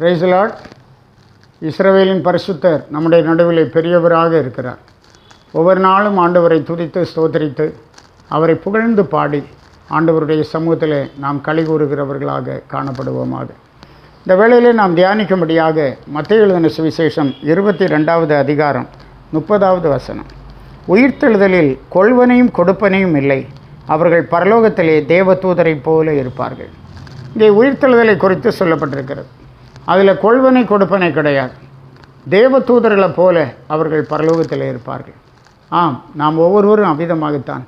பிரைசலாட் இஸ்ரவேலின் பரிசுத்தர் நம்முடைய நடுவிலே பெரியவராக இருக்கிறார். ஒவ்வொரு நாளும் ஆண்டவரை துதித்து ஸ்தோத்தரித்து அவரை புகழ்ந்து பாடி ஆண்டவருடைய சமூகத்தில் நாம் களி கூறுகிறவர்களாக காணப்படுவோமாக. இந்த வேளையிலே நாம் தியானிக்கும்படியாக மத்திய எழுதின சுவிசேஷம் இருபத்தி ரெண்டாவது அதிகாரம் முப்பதாவது வசனம். உயிர்த்தெழுதலில் கொள்வனையும் கொடுப்பனையும் இல்லை. அவர்கள் பரலோகத்திலே தேவதூதரைப் போல இருப்பார்கள். இங்கே உயிர்த்தெழுதலை குறித்து சொல்லப்பட்டிருக்கிறது. அதில் கொள்வனை கொடுப்பனை கிடையாது. தேவதூதர்களைப் போல அவர்கள் பரலோகத்தில் இருப்பார்கள். ஆம் நாம் ஒவ்வொருவரும் அவ்விதமாகத்தான்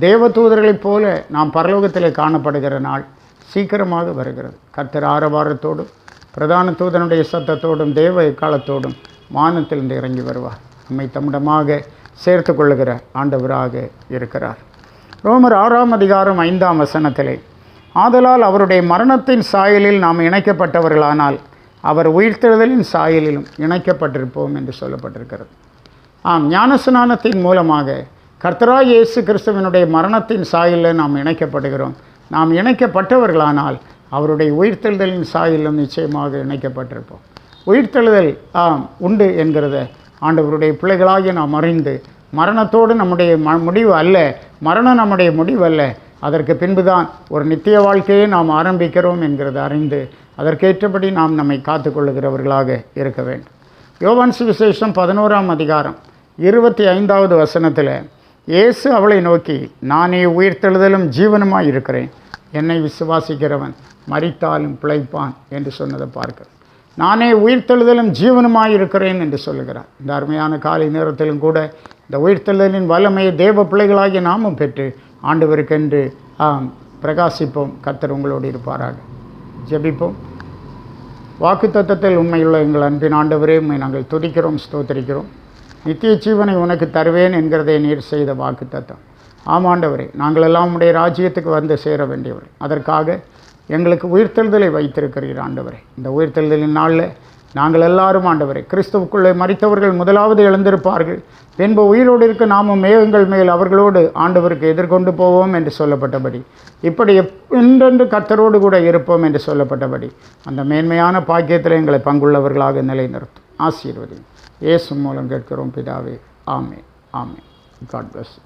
தேவதூதர்களைப் போல நாம் பரலோகத்தில் காணப்படுகிற நாள் சீக்கிரமாக வருகிறது. கர்த்தர் ஆரவாரத்தோடும் பிரதான தூதனுடைய சத்தத்தோடும் தேவ காலத்தோடும் வானத்திலிருந்து இறங்கி வருவார். நம்மை தம்மிடமாக சேர்த்து கொள்ளுகிற ஆண்டவராக இருக்கிறார். ரோமர் ஆறாம் அதிகாரம் ஐந்தாம் வசனத்திலே ஆதலால் அவருடைய மரணத்தின் சாயலில் நாம் இணைக்கப்பட்டவர்களானால் அவர் உயிர்த்தெழுதலின் சாயலிலும் இணைக்கப்பட்டிருப்போம் என்று சொல்லப்பட்டிருக்கிறது. ஆம் ஞானஸ்நானத்தின் மூலமாக கர்த்தரா இயேசு கிறிஸ்துவனுடைய மரணத்தின் சாயலில் நாம் இணைக்கப்படுகிறோம். நாம் இணைக்கப்பட்டவர்களானால் அவருடைய உயிர்த்தெழுதலின் சாயலிலும் நிச்சயமாக இணைக்கப்பட்டிருப்போம். உயிர்த்தெழுதல் ஆம் உண்டு என்கிறத ஆண்டவருடைய பிள்ளைகளாகிய நாம் அறிந்து மரணத்தோடு நம்முடைய ம முடிவு அல்ல மரணம் நம்முடைய முடிவு அல்ல. அதற்கு பின்புதான் ஒரு நித்திய வாழ்க்கையை நாம் ஆரம்பிக்கிறோம் என்கிறத அறிந்து அதற்கேற்றபடி நாம் நம்மை காத்துக்கொள்ளுகிறவர்களாக இருக்க வேண்டும். யோவான் சுவிசேஷம் பதினோராம் அதிகாரம் இருபத்தி ஐந்தாவது வசனத்தில் இயேசு அவளை நோக்கி நானே உயிர்த்தெழுதலும் ஜீவனுமாய் இருக்கிறேன். என்னை விசுவாசிக்கிறவன் மரித்தாலும் பிழைப்பான் என்று சொன்னதை பார்க்க நானே உயிர்த்தெழுதலும் ஜீவனுமாய் இருக்கிறேன் என்று சொல்லுகிறார். இந்த அருமையான காலை நேரத்திலும் கூட இந்த உயிர்த்தெழுதலின் வல்லமையை தேவ பிள்ளைகளாகிய நாமும் பெற்று ஆண்டவருக்கென்று ஆம் பிரகாசிப்போம். கத்தர் உங்களோடு இருப்பாராக. ஜெபிப்போம். வாக்குத்தத்தத்தில் உண்மையுள்ள எங்கள் அன்பின் ஆண்டவரே உண்மை நாங்கள் துதிக்கிறோம் ஸ்தோத்தரிக்கிறோம். நித்திய ஜீவனை உனக்கு தருவேன் என்கிறதை நீர் செய்த வாக்குத்தத்தம். ஆமாண்டவரே நாங்கள் எல்லாம் உடைய ராஜ்யத்துக்கு வந்து சேர வேண்டியவர். அதற்காக எங்களுக்கு உயிர்த்தெழுதலை வைத்திருக்கிறீர் ஆண்டவரே. இந்த உயிர்த்தெழுதலின் நாளில் நாங்கள் எல்லாரும் ஆண்டவரே கிறிஸ்துவுக்குள்ளே மறித்தவர்கள் முதலாவது எழுந்திருப்பார்கள். பின்பு உயிரோடு இருக்க நாமும் மேகங்கள் மேல் அவர்களோடு ஆண்டவருக்கு எதிர்கொண்டு போவோம் என்று சொல்லப்பட்டபடி. இப்படி என்றென்று கர்த்தரோடு கூட இருப்போம் என்று சொல்லப்பட்டபடி. அந்த மேன்மையான பாக்கியத்தில் எங்களை பங்குள்ளவர்களாக நிலைநிறுத்தும். ஆசீர்வதி இயேசு மூலம் கேட்கிறோம் பிதாவே. ஆமே ஆமே காட் பிளஸ்